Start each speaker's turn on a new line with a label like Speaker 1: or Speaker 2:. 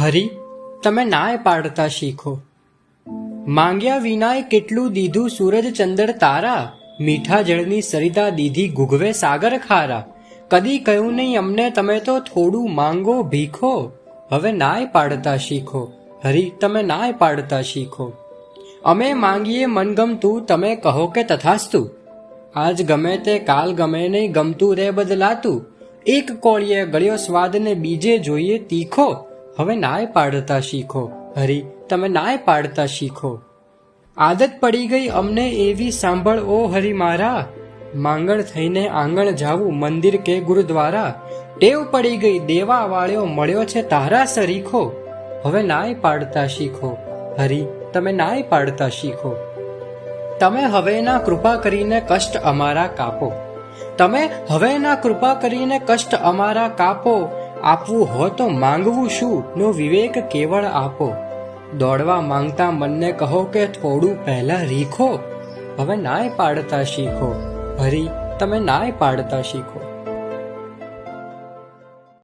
Speaker 1: હરી, તમે નાય પાડતા શીખો. માંગ્યા વિનાય કેટલું દીધું સૂરજ ચંદ્ર તારા, મીઠા જળની સરિતા દીધી ગુગવે સાગર ખારા. કદી કહ્યું નહીં અમને તમે તો થોડું માંગો ભીખો, હવે નાય પાડતા શીખો. હરી, તમે નાય પાડતા શીખો. અમે માંગીએ મનગમતું તમે કહો કે તથાસ્તુ. આજ ગમે તે કાલ ગમે નહીં ગમતું રે બદલાતું. એક કોળીએ ગળ્યો સ્વાદને બીજે જોઈએ તીખો. હવે નાય પાડતા શીખો. હરી, તમે નાય પાડતા શીખો. આદત પડી ગઈ અમને એવી સાંભળ ઓ હરી મારા. માંગણ થઈને આંગણ જાવું મંદિર કે ગુરુદ્વારા. ટેવ પડી ગઈ દેવા વાળ્યો મળ્યો છે તારા સરીખો. હવે નાય પાડતા શીખો. હરી, તમે નાય પાડતા શીખો. તમે હવેના કૃપા કરીને કષ્ટ અમારા કાપો. તમે હવેના કૃપા કરીને કષ્ટ અમારા કાપો. આપવું હોય તો માંગવું શું? નો વિવેક કેવળ આપો. દોડવા માંગતા મનને કહો કે થોડું પહેલા રીખો. હવે નાય પાડતા શીખો. ભરી તમે નાય પાડતા શીખો.